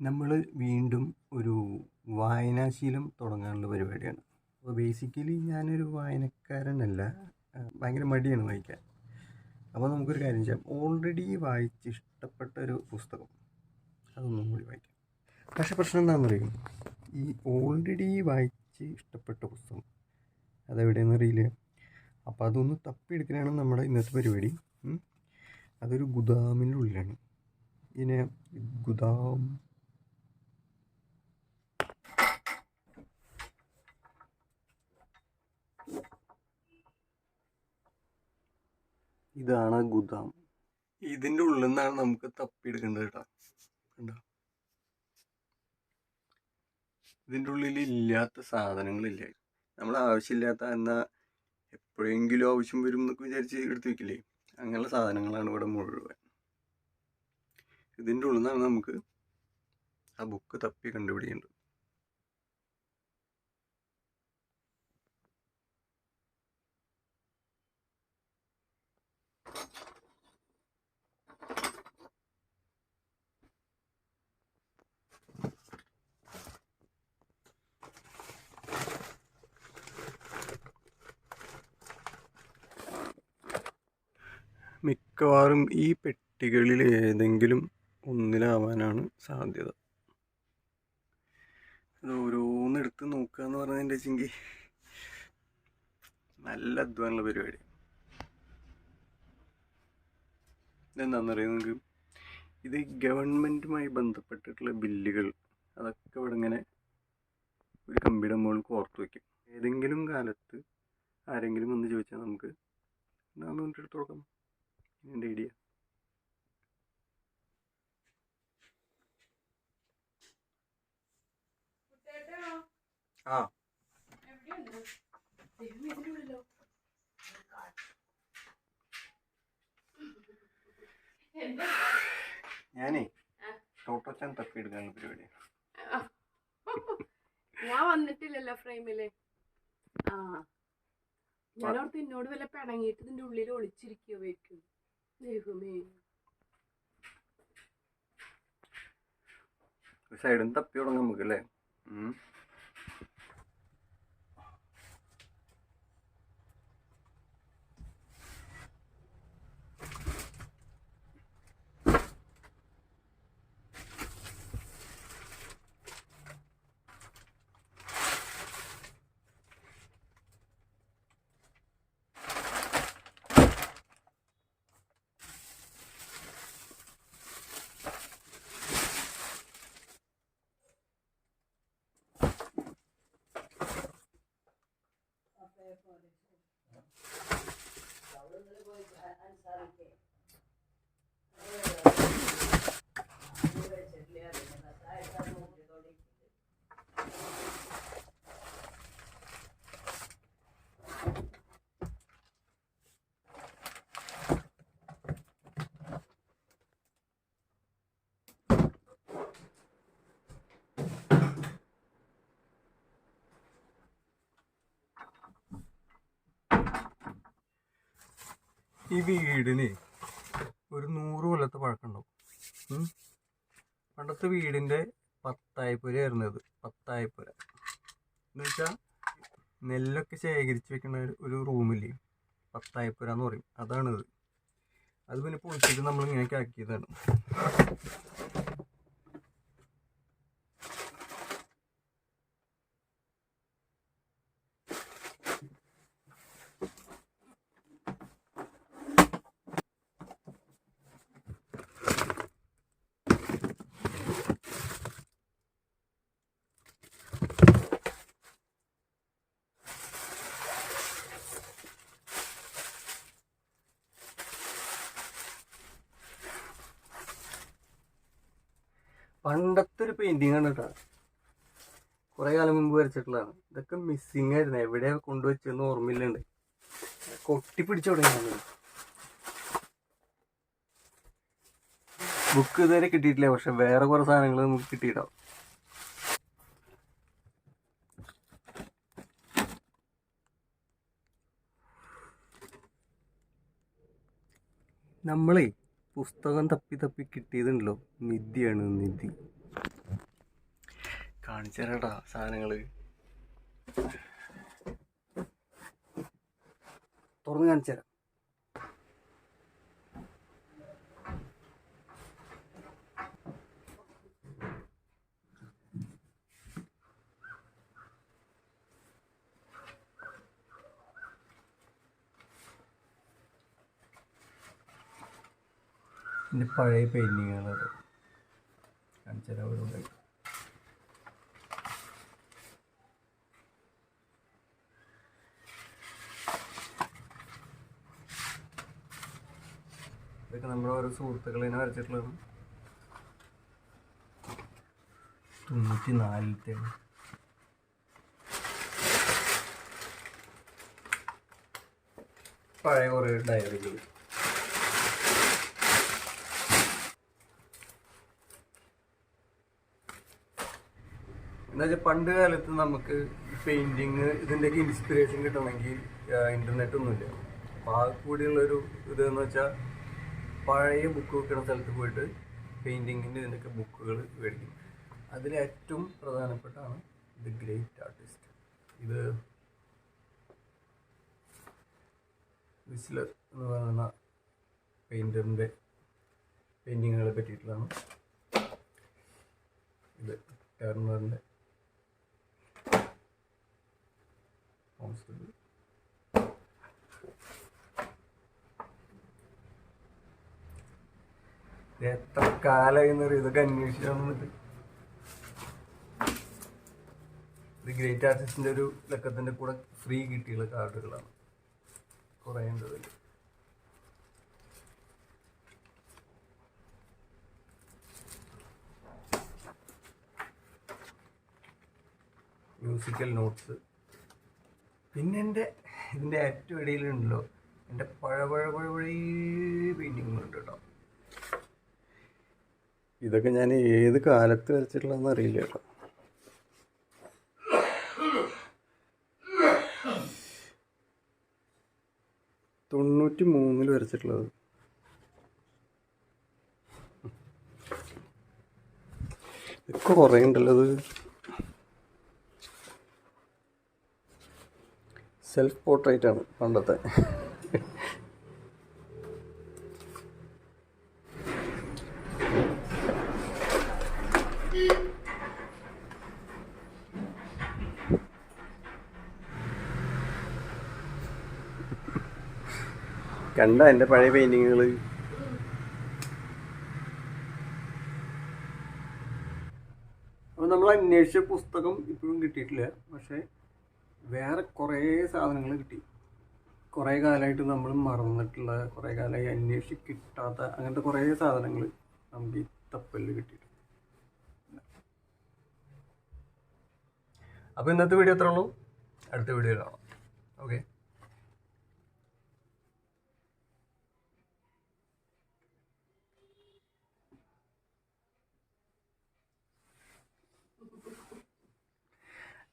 നമ്മൾ വീണ്ടും ഒരു വായനാശീലം തുടങ്ങാനുള്ള പരിപാടിയാണ്. അപ്പോൾ ബേസിക്കലി ഞാനൊരു വായനക്കാരനല്ല ഭയങ്കര മടിയാണ് വായിക്കാൻ. അപ്പോൾ നമുക്കൊരു കാര്യം ചെയ്യാം. ഓൾറെഡി വായിച്ച് ഇഷ്ടപ്പെട്ട ഒരു പുസ്തകം അതൊന്നും കൂടി വായിക്കാം. പക്ഷെ പ്രശ്നം എന്താണെന്ന് അറിയും ഈ ഓൾറെഡി വായിച്ച് ഇഷ്ടപ്പെട്ട പുസ്തകം അതെവിടെയെന്ന് അറിയില്ല. അപ്പോൾ അതൊന്ന് തപ്പിയെടുക്കലാണ് നമ്മുടെ ഇന്നത്തെ പരിപാടി. അതൊരു ഗുദാമിന്റെ ഉള്ളിലാണ് ഇതിനെ ഗുദാം ഇതാണ് ഗുദാം. ഇതിന്റെ ഉള്ളിൽ നിന്നാണ് നമുക്ക് തപ്പിയെടുക്കേണ്ടത് കേട്ടോ. കണ്ടോ? ഇതിന്റെ ഉള്ളിൽ ഇല്ലാത്ത സാധനങ്ങളില്ല. നമ്മൾ ആവശ്യമില്ലാത്ത എന്നാൽ എപ്പോഴെങ്കിലും ആവശ്യം വരും എന്നൊക്കെ വിചാരിച്ച് എടുത്തു വെക്കില്ലേ? അങ്ങനെയുള്ള സാധനങ്ങളാണ് ഇവിടെ മുഴുവൻ. ഇതിന്റെ ഉള്ളിൽ നിന്നാണ് നമുക്ക് ആ ബുക്ക് തപ്പി കണ്ടുപിടിക്കേണ്ടത്. മിക്കവാറും ഈ പെട്ടികളിൽ ഏതെങ്കിലും ഒന്നിലാവാനാണ് സാധ്യത. ഇത് ഓരോന്ന് എടുത്ത് നോക്കുക എന്ന് പറഞ്ഞതിന്റെ വെച്ചെങ്കിൽ നല്ല അധ്വാനമുള്ള പരിപാടി. എന്താണെന്ന് അറിയാം നിങ്ങൾക്ക്? ഇത് ഗവൺമെന്റുമായി ബന്ധപ്പെട്ടിട്ടുള്ള ബില്ലുകൾ അതൊക്കെ ഇവിടെ ഇങ്ങനെ ഒരു കമ്പിയുടെ മുകളിൽ കോർത്ത് വയ്ക്കും ഏതെങ്കിലും കാലത്ത് ആരെങ്കിലും വന്ന് ചോദിച്ചാൽ നമുക്ക് എന്നാന്ന് പറഞ്ഞിട്ട് എടുത്ത് കൊടുക്കാം. എന്റെ ഐഡിയ. ആ. ഞാനേ ടോട്ടോ തപ്പി എടുക്കാനുള്ള പരിപാടി. ഞാൻ വന്നിട്ടില്ലല്ലോ ഫ്രെയിമിൽ. ആ. ഞാനോർത്ത് എന്നോട് വല്ല പിണങ്ങിയിട്ട് ഇതിന്റെ ഉള്ളിൽ ഒളിച്ചിരിക്കുകയോ വെക്കും ദൈവമേ സൈഡിൽ തപ്പി തുടങ്ങാം നമുക്ക് അല്ലേ I'm sorry. ഈ വീടിന് ഒരു നൂറ് കൊല്ലത്തെ പഴക്കമുണ്ടാവും. പണ്ടത്തെ വീടിന്റെ പത്തായപ്പുരയായിരുന്നു ഇത് പത്തായപ്പുര എന്ന് വെച്ചാൽ നെല്ലൊക്കെ ശേഖരിച്ച് വെക്കുന്ന ഒരു- റൂമില്ലേ? പത്തായപ്പുര എന്ന് പറയും. അതാണിത്. അത് പിന്നെ പൊളിച്ചിട്ട് നമ്മൾ ഇങ്ങനെയൊക്കെ ആക്കിയതാണ്. പണ്ടത്തെ ഒരു പെയിന്റിങ് ആണ് കേട്ടോ കുറെ കാലം മുമ്പ് വരച്ചിട്ടുള്ളതാണ്. ഇതൊക്കെ മിസ്സിങ് ആയിരുന്നു. എവിടെ കൊണ്ടുവച്ചെന്ന് ഓർമ്മയില്ലുണ്ട്. കൊട്ടി പിടിച്ചു ബുക്ക് ഇതുവരെ കിട്ടിയിട്ടില്ല. പക്ഷെ വേറെ കുറെ സാധനങ്ങൾ നമുക്ക് കിട്ടിയിട്ടാവും നമ്മളേ പുസ്തകം തപ്പി തപ്പി കിട്ടിയതുണ്ടല്ലോ. നിധിയാണ് നിധി. കാണിച്ചു സാധനങ്ങൾ. തുറന്ന് കാണിച്ചു തരാം. എന്റെ പഴയ പെയിന്റിങ്ങുകളത്. കാണിച്ചു തരാം ഓരോന്നായി ഇതൊക്കെ നമ്മുടെ ഓരോ സുഹൃത്തുക്കളെ വരച്ചിട്ടുള്ളതാണ് തൊണ്ണൂറ്റി നാലിലത്തെ പഴയ കുറേ ഡയറികൾ എന്നുവെച്ചാൽ പണ്ട് കാലത്ത് നമുക്ക് പെയിന്റിങ് ഇതിന്റെയൊക്കെ ഇൻസ്പിറേഷൻ കിട്ടണമെങ്കിൽ ഇന്റർനെറ്റ് ഒന്നുമില്ല. അപ്പോൾ ആ കൂടിയുള്ളൊരു ഇത് എന്ന് വെച്ചാൽ പഴയ ബുക്ക് വെക്കുന്ന സ്ഥലത്ത് പോയിട്ട് പെയിന്റിങ്ങിന്റെ ഇതിന്റെയൊക്കെ ബുക്കുകൾ മേടിക്കും. അതിലേറ്റവും പ്രധാനപ്പെട്ടാണ് ദി ഗ്രേറ്റ് ആർട്ടിസ്റ്റ് ഇത് വിസ്ലർ എന്ന് പറയുന്ന പെയിന്ററിന്റെ പെയിന്റിങ്ങുകളെ പറ്റിയിട്ടുള്ളതാണ്. ഇത് ടേർണറിന്റെ കോൺസ്റ്റബിൾ ഇത് എത്ര കാലമായി എന്നറിയ ഇതൊക്കെ അന്വേഷിച്ചാണ് ഇത് ഗ്രേറ്റ് ആർട്ടിസ്റ്റിന്റെ ഒരു ലക്കത്തിന്റെ കൂടെ ഫ്രീ കിട്ടിയുള്ള കാർഡുകളാണ്. കുറേ മ്യൂസിക്കൽ നോട്ട്സ് പിന്നെ എന്റെ ഇതിന്റെ ഏറ്റവും ഇടയിലുണ്ടല്ലോ. എന്റെ പഴ പഴ പഴ പഴയ പെയിന്റിങ്ങുകളുണ്ട് കേട്ടോ. ഇതൊക്കെ ഞാൻ ഏത് കാലത്ത് വരച്ചിട്ടുള്ളതെന്ന് അറിയില്ല കേട്ടോ. തൊണ്ണൂറ്റി മൂന്നിൽ വരച്ചിട്ടുള്ളത്. ഇതൊക്കെ കുറേ ഉണ്ടല്ലോ സെൽഫ് പോർട്രേറ്റ് ആണ് പണ്ടത്തെ. കണ്ട എന്റെ പഴയ പെയിന്റിങ്ങുകൾ അപ്പോൾ നമ്മൾ അന്വേഷിച്ച പുസ്തകം ഇപ്പോഴും കിട്ടിയിട്ടില്ല. പക്ഷേ വേറെ കുറേ സാധനങ്ങൾ കിട്ടി. കുറേ കാലമായിട്ട് നമ്മൾ മറന്നിട്ടുള്ള കുറേ കാലമായി അന്വേഷിച്ച് കിട്ടാത്ത അങ്ങനത്തെ കുറേ സാധനങ്ങൾ നമുക്ക് ഈ തപ്പലിൽ കിട്ടിയിട്ടുണ്ട്. അപ്പോൾ ഇന്നത്തെ വീഡിയോ എത്ര ഉള്ളൂ. അടുത്ത വീഡിയോ കാണാം ഓക്കെ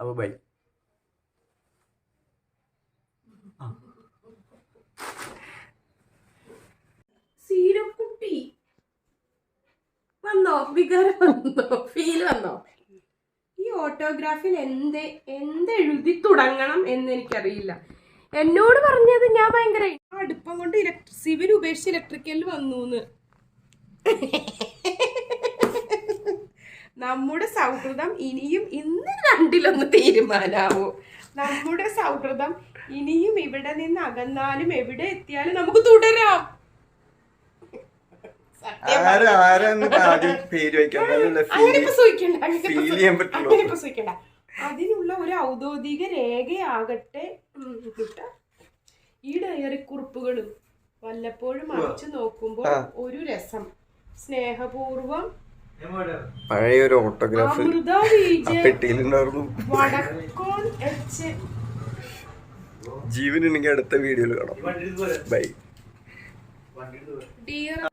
അപ്പോൾ ബൈ. സീരക്കുട്ടി. വന്നോ? വികാരം വന്നോ? ഫീൽ വന്നോ? ഈ ഓട്ടോഗ്രാഫിൽ എന്ത് എന്ത് എഴുതി തുടങ്ങണം എന്ന് എനിക്കറിയില്ല എന്നോട് പറഞ്ഞത് ഞാൻ ഭയങ്കര അടുപ്പം കൊണ്ട് ഇലക്ട്രി സിവിൽ ഉപേക്ഷിച്ച് ഇലക്ട്രിക്കലിൽ വന്നു നമ്മുടെ സൗഹൃദം ഇനിയും ഇന്ന് രണ്ടിലൊന്ന് തീരുമാനാവോ. നമ്മുടെ സൗഹൃദം ഇനിയും ഇവിടെ നിന്ന് അകന്നാലും എവിടെ എത്തിയാലും നമുക്ക് തുടരാം. അതിനുള്ള ഒരു ഔദ്യോഗിക രേഖയാകട്ടെ കിട്ടാ. ഈ ഡയറി കുറിപ്പുകളും വല്ലപ്പോഴും അടിച്ചു നോക്കുമ്പോൾ ഒരു രസം. സ്നേഹപൂർവം പഴയ ഒരു ഓട്ടോഗ്രാഫ് പെട്ടിയിലുണ്ടായിരുന്നു. ജീവനുണ്ടെങ്കിൽ അടുത്ത വീഡിയോയിൽ കാണാം. By dear